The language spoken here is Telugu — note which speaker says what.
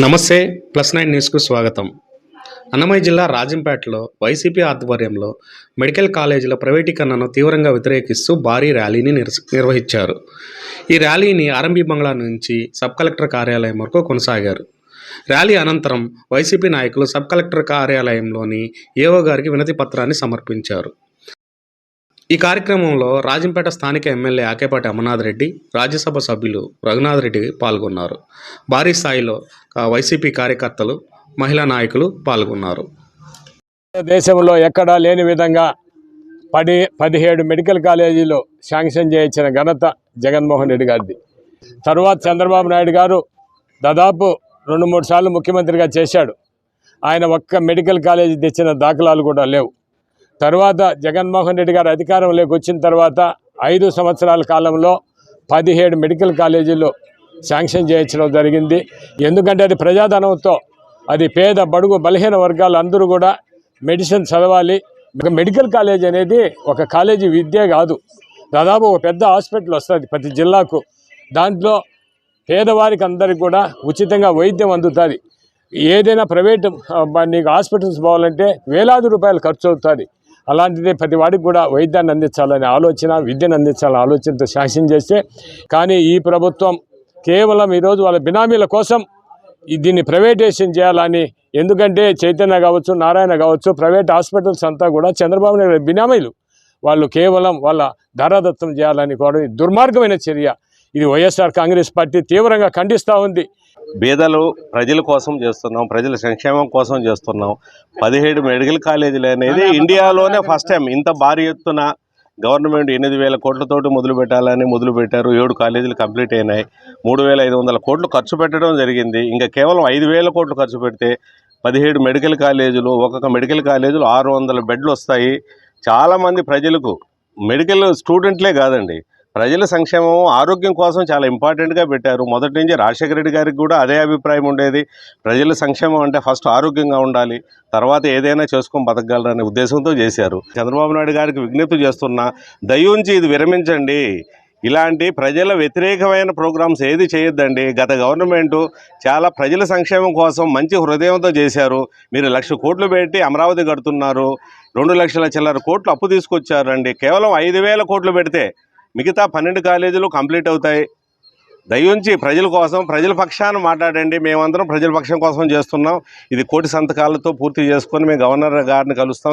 Speaker 1: నమస్తే ప్లస్ నైన్ న్యూస్కు స్వాగతం. అన్నమయ్య జిల్లా రాజంపేటలో వైసీపీ ఆధ్వర్యంలో మెడికల్ కాలేజీల ప్రైవేటీకరణను తీవ్రంగా వ్యతిరేకిస్తూ భారీ ర్యాలీని నిర్వహించారు. ఈ ర్యాలీని ఆర్ఎంబీ బంగ్లా నుంచి సబ్ కలెక్టర్ కార్యాలయం వరకు కొనసాగారు. ర్యాలీ అనంతరం వైసీపీ నాయకులు సబ్ కలెక్టర్ కార్యాలయంలోని ఏఓ గారికి వినతి పత్రాన్ని సమర్పించారు. ఈ కార్యక్రమంలో రాజంపేట స్థానిక ఎమ్మెల్యే ఆకేపాటి అమర్నాథ్ రెడ్డి రాజ్యసభ సభ్యులు రఘునాథ్ రెడ్డి పాల్గొన్నారు. భారీ స్థాయిలో వైసీపీ కార్యకర్తలు మహిళా నాయకులు పాల్గొన్నారు.
Speaker 2: దేశంలో ఎక్కడా లేని విధంగా పది పదిహేడు మెడికల్ కాలేజీలు శాంక్షన్ చేయించిన ఘనత జగన్మోహన్ రెడ్డి గారిది. తరువాత చంద్రబాబు నాయుడు గారు దాదాపు రెండు మూడు సార్లు ముఖ్యమంత్రిగా చేశాడు. ఆయన ఒక్క మెడికల్ కాలేజీ తెచ్చిన దాఖలాలు కూడా లేవు. తర్వాత జగన్మోహన్ రెడ్డి గారు అధికారంలోకి వచ్చిన తర్వాత ఐదు సంవత్సరాల కాలంలో పదిహేడు మెడికల్ కాలేజీలు శాంక్షన్ చేయించడం జరిగింది. ఎందుకంటే అది ప్రజాధనంతో అది పేద బడుగు బలహీన వర్గాలు అందరూ కూడా మెడిసిన్ చదవాలి. మెడికల్ కాలేజ్ అనేది ఒక కాలేజీ విద్య కాదు. దాదాపు ఒక పెద్ద హాస్పిటల్ వస్తుంది ప్రతి జిల్లాకు. దాంట్లో పేదవారికి అందరికి కూడా ఉచితంగా వైద్యం అందుతుంది. ఏదైనా ప్రైవేట్ నీకు హాస్పిటల్స్ పోవాలంటే వేలాది రూపాయలు ఖర్చు అవుతుంది అలాంటిది ప్రతి వాడికి కూడా వైద్యాన్ని అందించాలనే ఆలోచన విద్యను అందించాలనే ఆలోచనతో శాసనం చేస్తే కానీ ఈ ప్రభుత్వం కేవలం ఈరోజు వాళ్ళ బినామీల కోసం దీన్ని ప్రైవేటైజేషన్ చేయాలని ఎందుకంటే చైతన్య కావచ్చు నారాయణ కావచ్చు ప్రైవేట్ హాస్పిటల్స్ అంతా కూడా చంద్రబాబు నాయుడు బినామీలు. వాళ్ళు కేవలం వాళ్ళ ధారాదత్తం చేయాలని కూడా దుర్మార్గమైన చర్య. ఇది వైఎస్ఆర్ కాంగ్రెస్ పార్టీ తీవ్రంగా ఖండిస్తూ ఉంది.
Speaker 3: బీదలు ప్రజల కోసం చేస్తున్నాం ప్రజల సంక్షేమం కోసం చేస్తున్నాం. పదిహేడు మెడికల్ కాలేజీలు అనేది ఇండియాలోనే ఫస్ట్ టైం ఇంత భారీ ఎత్తున గవర్నమెంట్ ఎనిమిది వేల కోట్లతోటి మొదలు పెట్టాలని మొదలు పెట్టారు. ఏడు కాలేజీలు కంప్లీట్ అయినాయి. మూడు వేల ఐదు వందల కోట్లు ఖర్చు పెట్టడం జరిగింది. ఇంకా కేవలం ఐదు వేల కోట్లు ఖర్చు పెడితే పదిహేడు మెడికల్ కాలేజీలు ఒక్కొక్క మెడికల్ కాలేజీలు ఆరు వందల బెడ్లు వస్తాయి. చాలామంది ప్రజలకు మెడికల్ స్టూడెంట్లే కాదండి. ప్రజల సంక్షేమం ఆరోగ్యం కోసం చాలా ఇంపార్టెంట్గా పెట్టారు. మొదటి నుంచి రాజశేఖర రెడ్డి గారికి కూడా అదే అభిప్రాయం ఉండేది. ప్రజల సంక్షేమం అంటే ఫస్ట్ ఆరోగ్యంగా ఉండాలి తర్వాత ఏదైనా చేసుకొని బతకగలరనే ఉద్దేశంతో చేశారు. చంద్రబాబు నాయుడు గారికి విజ్ఞప్తి చేస్తున్నా దయించి ఇది విరమించండి. ఇలాంటి ప్రజల వ్యతిరేకమైన ప్రోగ్రామ్స్ ఏది చేయొద్దండి. గత గవర్నమెంటు చాలా ప్రజల సంక్షేమం కోసం మంచి హృదయంతో చేశారు. మీరు లక్ష కోట్లు పెట్టి అమరావతి కడుతున్నారు. రెండు లక్షల చిల్లర కోట్లు అప్పు తీసుకొచ్చారండి. కేవలం ఐదు వేల కోట్లు పెడితే మిగతా పన్నెండు కాలేజీలు కంప్లీట్ అవుతాయి. దయించి ప్రజల కోసం ప్రజల పక్షాన మాట్లాడండి. మేమందరం ప్రజల పక్షం కోసం చేస్తున్నాం. ఇది కోటి సంతకాలతో పూర్తి చేసుకొని మేము గవర్నర్ గారిని కలుస్తాం.